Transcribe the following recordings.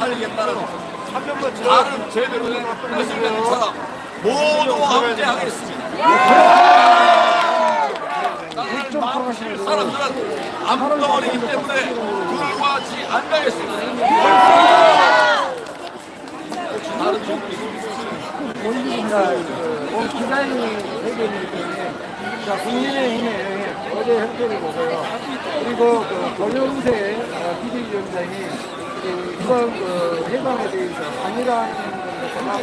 살겠다는 나를 제대로 된 뜻을 가진 사람 모두 함께 하겠습니다. 나를 마음실 사람들은 암덩어리이기 때문에 같이 안 가겠습니다. 다른. 온 기자님 회견이기 때문에 자, 국민의힘의 어제 협조를 보고요. 그리고 그 권영세 어, 비대위원장이 그 이번 그 회담에 대해서 단일화하는 것과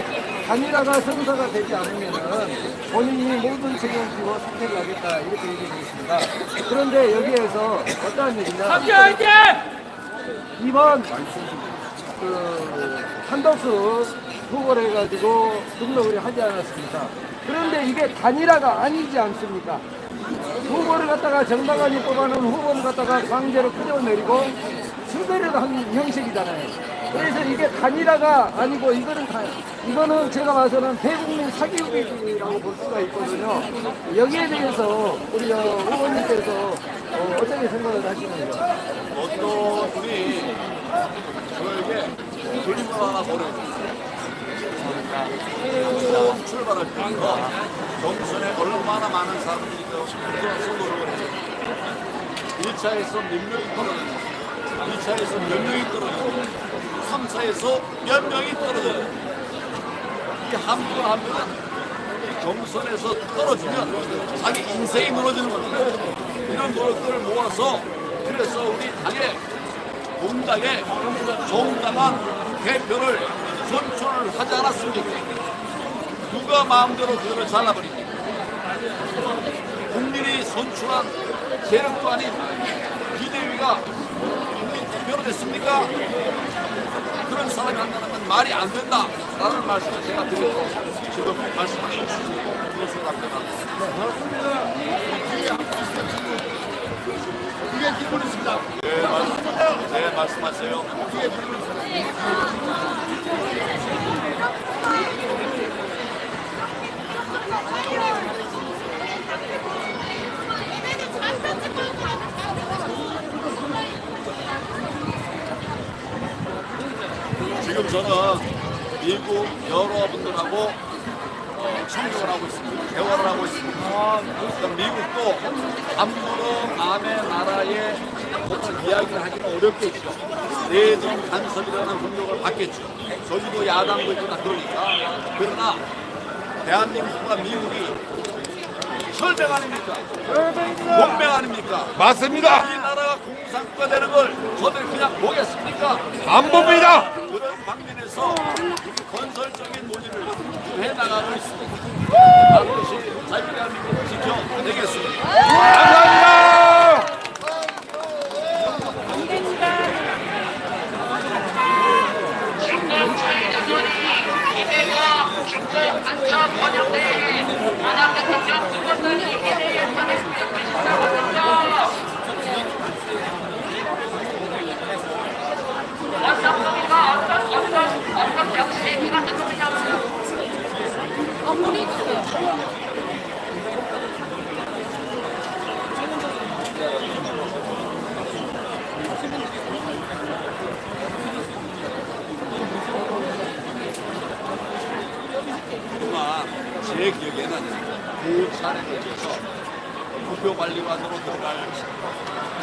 단일화가 성사가 되지 않으면은 본인이 모든 책임을 지고 사퇴를 하겠다 이렇게 얘기해 있습니다. 그런데 여기에서 어떠한 얘기냐? 이번 그 한덕수 후보를 해가지고 등록을 하지 않았습니까? 그런데 이게 단일화가 아니지 않습니까? 후보를 갖다가 정당한이 뽑아놓은 후보를 갖다가 강제로 끌어내리고 수배를 한 형식이잖아요. 그래서 이게 단일화가 아니고 이거는 다, 이거는 제가 봐서는 대국민 사기업이라고 볼 수가 있거든요. 여기에 대해서 우리 어, 후보님께서 어, 어떻게 생각을 하시는지. 어떤 분이 저에게 그림을 하나 보내줬어요. 처음 출발할 때부터 경선에 얼마나 많은 사람들이 들어서 노력을 했는지 1차에서 몇 명이 떨어졌는지 2차에서 몇 명이 떨어졌는지 3차에서 몇 명이 떨어졌는지 이한분한 분은 이 경선에서 떨어지면 자기 인생이 무너지는 겁니다. 이런 노력들을 모아서 그래서 우리 당의 공당의 정당한 대표를 선출을 하지 않았습니까? 누가 마음대로 그들을 잘라버립니까? 국민이 선출한 세력도 아닌 비대위가 대표로 됐습니까? 그런 사람이 한다는 말이 안 된다 라는 말씀을 제가 드리고 지금 말씀하신 답변합니다. 그게 기본입니다. 네, 말씀, 네, 말씀하세요. 그게 기본입니다. 지금 저는 미국 여러분들하고 어, 청정을 하고 있습니다. 대화를 하고 있습니다. 그러니까 미국도 함부로 남의 나라에 어떤 이야기를 하기는 어렵겠죠. 내정 간섭이라는 공격을 받겠죠. 저기도 야당도 있고 다 그러니까. 그러나 대한민국과 미국이 혈맹 아닙니까? 동맹 아닙니까? 맞습니다. 이 나라가 공산국가 되는 걸 저들 그냥 보겠습니까? 안 봅니다. 그런 방면에서 건설적인 논의를 해나가고 있습니다. 반드시 자유대한민국을 지켜내겠습니다. 아마 제 기억에는 그 차례 걸쳐서 투표관리관으로 들어갈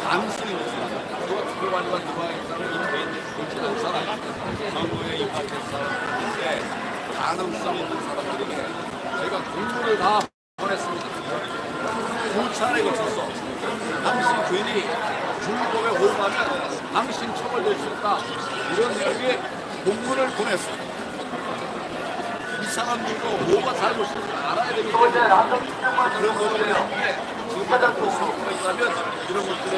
가능성이 있는 사람, 또 투표관리관 들어가는 사람이 개인 그렇지 않은 사람, 정부에 입학한 사람인데 가능성 있는 사람들에게 제가 공문을 다 보냈습니다. 두 차례 걸쳐서 당신 괜히 중국법에 호응하면 당신 처벌될 수 있다. 이런 내용의 공문을 보냈습니다. 이 사람들도 뭐가 잘못인지 알아야 되기 때문에 그런 것들에 지금 가장 큰 수가 있다면 이런 것들에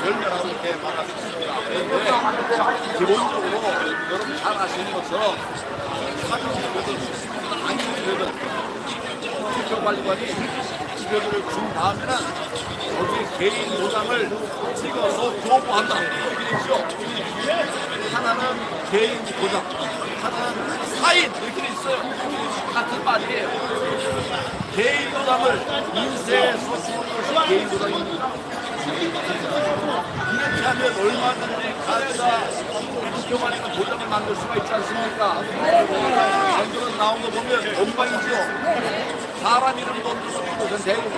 열면하고 이렇게 말할 수 있습니다. 그런데 기본적으로 여러분 잘 아시는 것처럼 사정되든 아니되든 투표관리관이 투표들을 준 다음에는 거기 개인 도장을 찍어서 교부한다. 이렇게 있죠. 하나는 개인 도장, 사인 이렇게 돼 있어요. 같은 말이에요. 개인 도장을 인쇄해서 주는 것이 개인 도장입니다. 이렇게 하면 얼마든지 가짜 투표관리가 도장을 만들 수가 있지 않습니까? 전들은 나온 거 보면 엉망이죠. 사람 이름도 없는 것은 대부분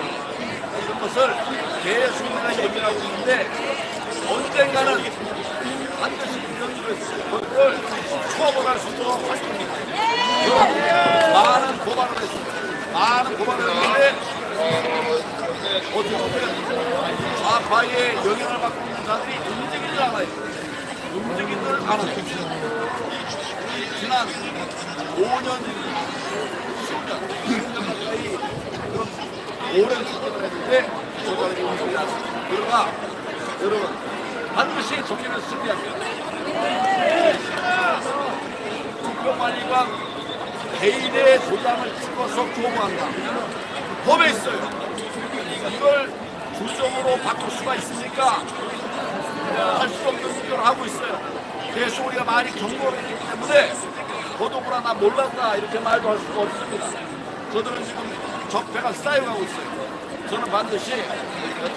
이런 것을 계속이나 얘기하고 있는데 언젠가는 있도록 할 겁니다. 많은 고발을 했습니다. 많은 고발을 했는데 어떻게 보면 좌파의 영향을 받고 있는 자들이 움직이질 않아요. 움직이지를 않아요. 이 지난 5년, 10년, 20년 가까이 그런 오랜 시간을 했는데 조사를 움직이지 않습니다. 여러분 반드시 정리는 승리합니다. 국정관리관 개인의 도장을 찍어서 교부한다. 법에 있어요. 이걸 주정으로 바꿀 수가 있습니까? 할 수 없는 운전을 하고 있어요. 계속 우리가 많이 경고를 했기 때문에 도둑으로 나 몰랐다 이렇게 말도 할 수가 없습니다. 저들은 지금 적폐가 쌓여가고 있어요. 저는 반드시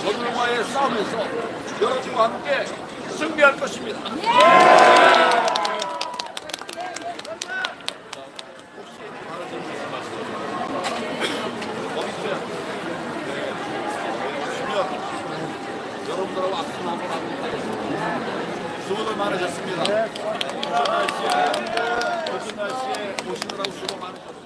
저들과의 싸움에서 여러분과 함께 승리할 것입니다. 여러분들하고 악수 한번 하고 수고들 많으셨습니다. 어떤 날씨에 어떤 날씨에 오시느라고 수고 많으셨습니다.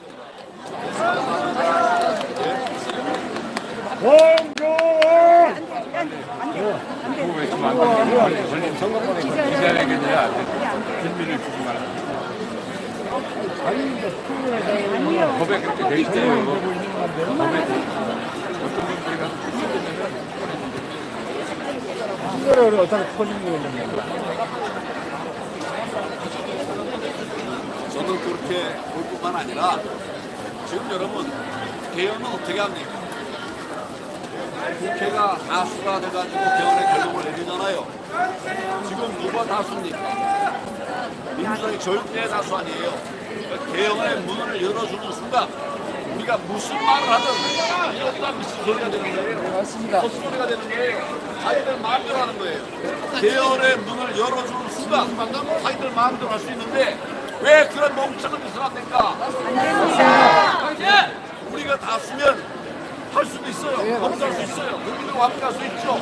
저는 그렇게 볼 뿐만 아니라 지금 여러분 개헌은 어떻게 합니까? 국회가 다수가 돼가지고 개헌의 결론을 내리잖아요. 지금 누가 다수입니까? 민주당이 절대 다수 아니에요. 그러니까 개헌의 문을 열어주는 순간 우리가 무슨 말을 하든 이것도 무슨 소리가 되는 거예요. 맞습니다. 헛소리가 되는 게 자기들 마음대로 하는 거예요. 개헌의 문을 열어주는 순간 자기들 마음대로 할 수 있는데 왜 그런 멍청한 짓을 합니까? 우리가 다 쓰면 할 수도 있어요. 검사할 수 있어요. 국민과 함께 할수 있죠.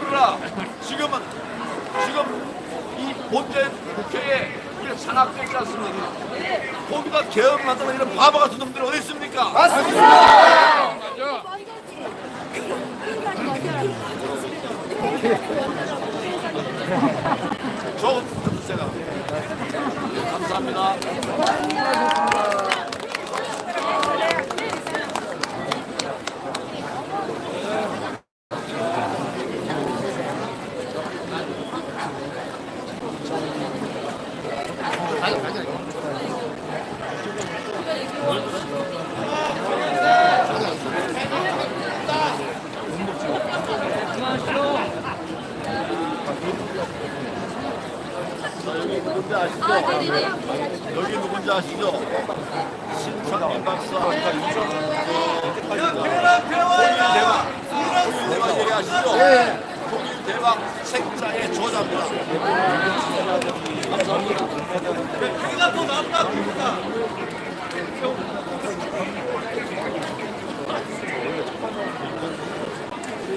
그러나 지금은 지금 이 본전 국회에 우리가 장악되어 있지 않습니까? 거기다 개헌을 하다가 이런 바보 같은 놈들이 어디 있습니까? 저 제가 감사합니다. 여기 누군지 아시죠? 여기 누군지 아시죠? 신창민 박사, 아까 유정, 통일대왕, 통일대왕 얘기하시죠? 통일 대왕 책자의 저자입니다. 감사합니다. 배가 더 낫다, 그니까.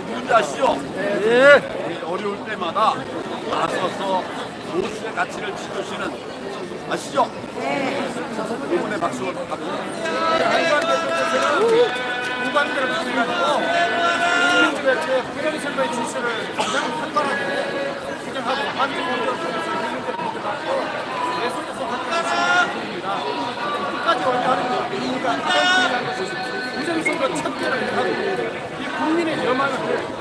누군지 아시죠? 네. 어려울 때마다 나서서 모수의 가치를 지켜주시는 아시죠? 네. 이분의 박수를 부탁합니다. 공관들을 통해가지고 국민들에게 부정선거의 진실을 끝까지 완료하는 것 의미가 가장 중요한 것은 부정선거 척결을 하고 이 국민의 여망을